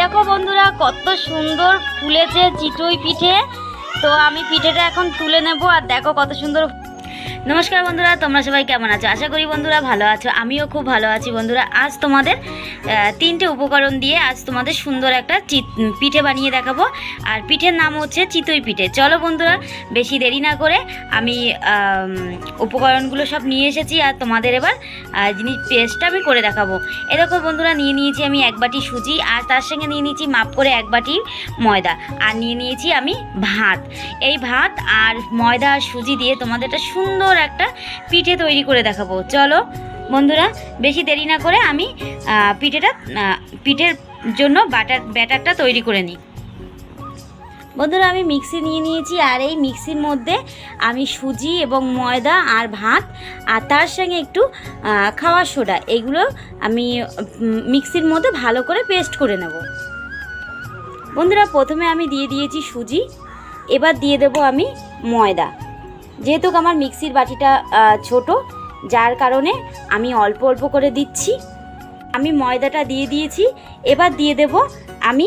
দেখো বন্ধুরা, কত সুন্দর ফুলেছে চিটুই পিঠে। তো আমি পিঠেটা এখন তুলে নেব, আর দেখো কত সুন্দর নমস্কার বন্ধুরা, তোমরা সবাই কেমন আছো? আশা করি বন্ধুরা ভালো আছো। আমিও খুব ভালো আছি বন্ধুরা। আজ তোমাদের তিনটে উপকরণ দিয়ে আজ তোমাদের সুন্দর একটা পিঠে বানিয়ে দেখাবো। আর পিঠের নাম হচ্ছে চিতই পিঠে। চলো বন্ধুরা, বেশি দেরি না করে আমি উপকরণগুলো সব নিয়ে এসেছি আর তোমাদের এবার জিনিস পেস্টটা আমি করে দেখাবো। এ দেখো বন্ধুরা, নিয়ে নিয়েছি আমি এক বাটি সুজি আর তার সঙ্গে নিয়ে নিয়েছি মাপ করে এক বাটি ময়দা। আর নিয়ে নিয়েছি আমি ভাত। এই ভাত আর ময়দা আর সুজি দিয়ে তোমাদের একটা সুন্দর একটা পিঠে তৈরি করে দেখাবো। চলো বন্ধুরা বেশি দেরি না করে আমি পিঠেটা পিঠের জন্য বাটার ব্যাটারটা তৈরি করে নিই। বন্ধুরা আমি মিক্সি নিয়ে নিয়েছি আর এই মিক্সির মধ্যে আমি সুজি এবং ময়দা আর ভাত আর তার সঙ্গে একটু আহ, খাওয়ার সোডা এগুলো আমি মিক্সির মধ্যে ভালো করে পেস্ট করে নেব। বন্ধুরা প্রথমে আমি দিয়ে দিয়েছি সুজি এবার দিয়ে দেবো আমি ময়দা। যেহেতু আমার মিক্সির বাটিটা ছোট, যার কারণে আমি অল্প অল্প করে দিচ্ছি। আমি ময়দাটা দিয়ে দিয়েছি, এবার দিয়ে দেব আমি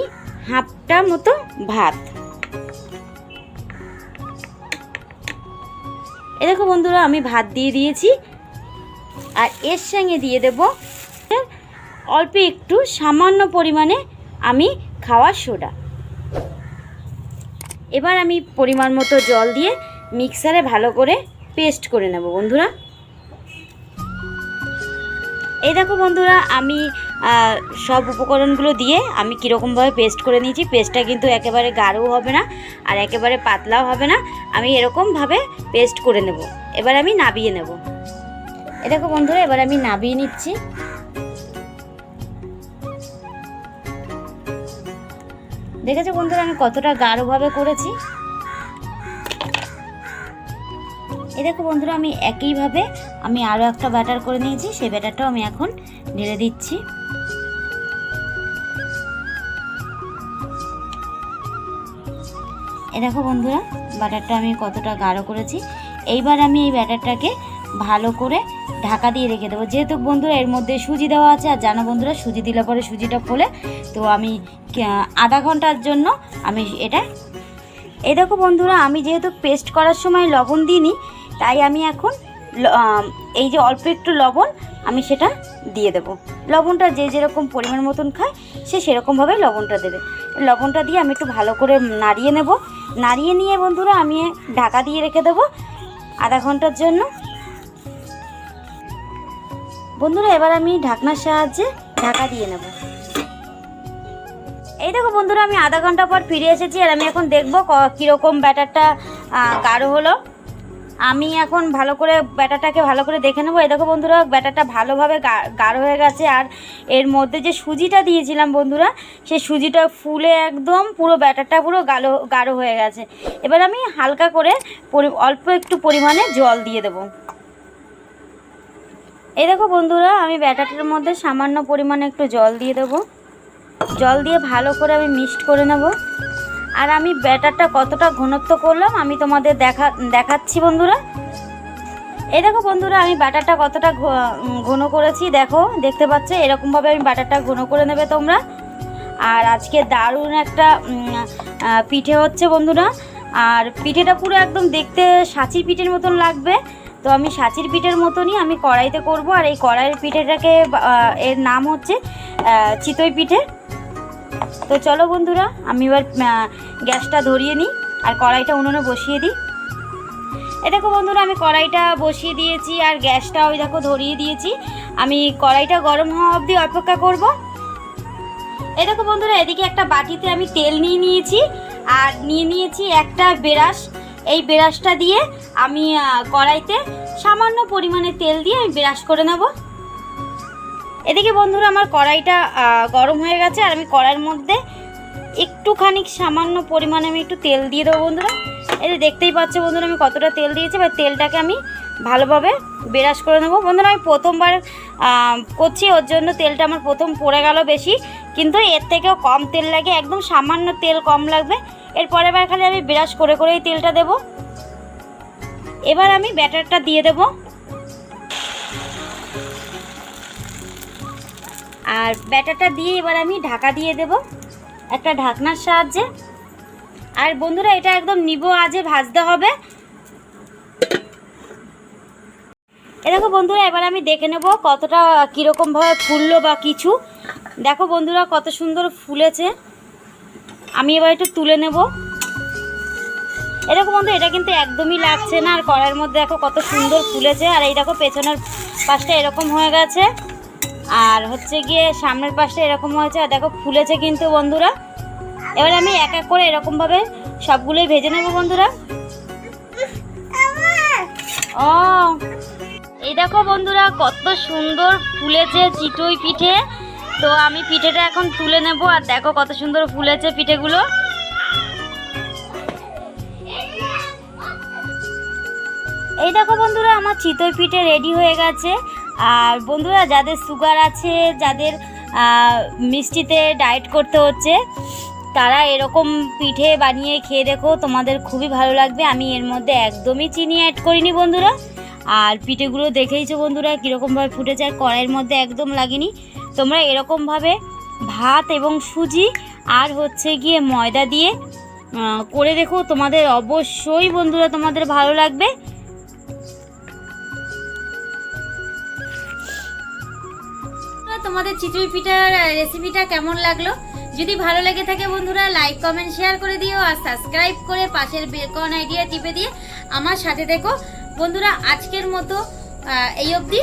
হাফটা মতো ভাত। এ দেখো বন্ধুরা, আমি ভাত দিয়ে দিয়েছি। আর এর সঙ্গে দিয়ে দেব অল্প একটু সামান্য পরিমাণে আমি খাওয়ার সোডা। এবার আমি পরিমাণ মতো জল দিয়ে মিক্সারে ভালো করে পেস্ট করে নেব, বন্ধুরা। এই দেখো বন্ধুরা, আমি সব উপকরণগুলো দিয়ে আমি কীরকমভাবে পেস্ট করে নিয়েছি। পেস্টটা কিন্তু একেবারে গাঢ়ও হবে না আর একেবারে পাতলাও হবে না। আমি এরকমভাবে পেস্ট করে নেব। এবার আমি নাবিয়ে নেব। এ দেখো বন্ধুরা, এবার আমি নাবিয়ে নিচ্ছি। দেখেছ বন্ধুরা আমি কতটা গাঢ়ভাবে করেছি? দেখো বন্ধুরা, আমি একইভাবে আমি আরও একটা ব্যাটার করে নিয়েছি, সেই ব্যাটারটাও আমি এখন ঢেলে দিচ্ছি। এ দেখো বন্ধুরা, ব্যাটারটা আমি কতটা গাঢ় করেছি। এইবার আমি এই ব্যাটারটাকে ভালো করে ঢাকা দিয়ে রেখে দেবো। যেহেতু বন্ধুরা, এর মধ্যে সুজি দেওয়া আছে, আর জানো বন্ধুরা, সুজি দিলে পরে সুজিটা ফোলে। তো আমি আধা ঘণ্টার জন্য আমি এটা এই দেখো বন্ধুরা, আমি যেহেতু পেস্ট করার সময় লবণ দিইনি তাই আমি এখন এই যে অল্প একটু লবণ আমি সেটা দিয়ে দেবো। লবণটা যে যেরকম পরিমাণ মতন খায়, সে সেরকমভাবে লবণটা দেবে। লবণটা দিয়ে আমি একটু ভালো করে নাড়িয়ে নেব। নাড়িয়ে নিয়ে বন্ধুরা আমি ঢাকা দিয়ে রেখে দেবো আধা ঘণ্টার জন্য। বন্ধুরা এবার আমি ঢাকনার সাহায্যে ঢাকা দিয়ে নেব। এই দেখো বন্ধুরা আমি আধা ঘণ্টা পর ফিরে এসেছি আর আমি এখন দেখব কীরকম ব্যাটারটা গাঢ় হলো। আমি এখন ভালো করে ব্যাটারটাকে ভালো করে দেখে নেব। এই দেখো বন্ধুরা ব্যাটারটা ভালোভাবে গাঢ় হয়ে গেছে আর এর মধ্যে যে সুজিটা দিয়েছিলাম বন্ধুরা, সেই সুজিটা ফুলে একদম পুরো ব্যাটারটা পুরো গাঢ় গাঢ় হয়ে গেছে। এবার আমি হালকা করে অল্প একটু পরিমাণে জল দিয়ে দেবো। এই দেখো বন্ধুরা, আমি ব্যাটারটার মধ্যে সামান্য পরিমাণে একটু জল দিয়ে দেবো। জল দিয়ে ভালো করে আমি মিক্সড করে নেব। আর আমি ব্যাটারটা কতটা ঘনত্ব করলাম, আমি তোমাদের দেখা, দেখাচ্ছি বন্ধুরা। এই দেখো বন্ধুরা, আমি ব্যাটারটা কতটা ঘন করেছি, দেখো, দেখতে পাচ্ছ, এরকমভাবে আমি ব্যাটারটা ঘন করে নেবে তোমরা। আর আজকে দারুণ একটা পিঠে হচ্ছে বন্ধুরা। আর পিঠেটা পুরো একদম দেখতে সাঁচির পিঠের মতন লাগবে। তো আমি সাঁচির পিঠের মতনই আমি কড়াইতে করব। আর এই কড়াইয়ের পিঠেটাকে এর নাম হচ্ছে চিতই পিঠে। তো চলো বন্ধুরা, আমি এবার গ্যাসটা ধরিয়ে নিই আর কড়াইটা উনুনে বসিয়ে দিই। এ দেখো বন্ধুরা, আমি কড়াইটা বসিয়ে দিয়েছি আর গ্যাসটা ওই দেখো ধরিয়ে দিয়েছি। আমি কড়াইটা গরম হওয়া অবধি অপেক্ষা করব। এ দেখো বন্ধুরা, এদিকে একটা বাটিতে আমি তেল নিয়ে নিয়েছি আর নিয়ে নিয়েছি একটা বেরাস। এই বেরাসটা দিয়ে আমি কড়াইতে সামান্য পরিমাণে তেল দিয়ে আমি বেরাস করে নেব। এদিকে বন্ধুরা, আমার কড়াইটা গরম হয়ে গেছে আর আমি কড়াইয়ের মধ্যে একটুখানি সামান্য পরিমাণে আমি একটু তেল দিয়ে দেবো বন্ধুরা। এই যে দেখতেই পাচ্ছ বন্ধুরা, আমি কতটা তেল দিয়েছি এবার তেলটাকে আমি ভালোভাবে বেরাস করে নেব। বন্ধুরা, আমি প্রথমবার করছি, ওর জন্য তেলটা আমার প্রথম পড়ে গেল বেশি, কিন্তু এর থেকেও কম তেল লাগে, একদম সামান্য তেল কম লাগবে। এর পরের বার খালি আমি ব্রাশ করে করেই তেলটা দেব। এবার আমি ব্যাটারটা দিয়ে দেবো। আর ব্যাটারটা দিয়ে এবার আমি ঢাকা দিয়ে দেব একটা ঢাকনার সাহায্যে। আর বন্ধুরা, এটা একদম নিবো আজে ভাজতে হবে। এ দেখো বন্ধুরা, এবার আমি দেখে নেব কতটা কীরকমভাবে ফুললো বা কিছু। দেখো বন্ধুরা, কত সুন্দর ফুলেছে। আমি এবার একটু তুলে নেব। এরকম বন্ধু, এটা কিন্তু একদমই লাগছে না। আর কড়ার মধ্যে দেখো কত সুন্দর ফুলেছে। আর এই দেখো, পেছনের পাশটা এরকম হয়ে গেছে। আর হচ্ছে গিয়ে সামনের পাশে এরকম হয়েছে, আর দেখো ফুলেছে কিন্তু বন্ধুরা। এবার আমি এক এক করে এরকমভাবে সবগুলোই ভেজে নেব বন্ধুরা। ও, এই দেখো বন্ধুরা, কত সুন্দর ফুলেছে চিটই পিঠে। তো আমি পিঠেটা এখন তুলে নেব, আর দেখো কত সুন্দর ফুলেছে পিঠেগুলো। এই দেখো বন্ধুরা, আমার চিতই পিঠে রেডি হয়ে গেছে। আর বন্ধুরা, যাদের সুগার আছে, যাদের মিষ্টিতে ডায়েট করতে হচ্ছে, তারা এরকম পিঠে বানিয়ে খেয়ে দেখো, তোমাদের খুবই ভালো লাগবে। আমি এর মধ্যে একদমই চিনি অ্যাড করিনি বন্ধুরা। আর পিঠেগুলো দেখেইছো বন্ধুরা, কীরকমভাবে ফুটে যায় কড়াইয়ের মধ্যে একদম লাগেনি। তোমরা এরকমভাবে ভাত এবং সুজি, আর হচ্ছে গিয়ে ময়দা দিয়ে করে দেখো, তোমাদের অবশ্যই বন্ধুরা তোমাদের ভালো লাগবে। তোমাদের চিচুই পিঠার রেসিপিটা কেমন লাগল? যদি ভালো লেগে থাকে বন্ধুরা লাইক কমেন্ট শেয়ার করে দিও আর সাবস্ক্রাইব করে পাশের বেলকন আইডিয়া টিপে দিয়ে আমার সাথে দেখো বন্ধুরা, আজকের মতো এই অবধি।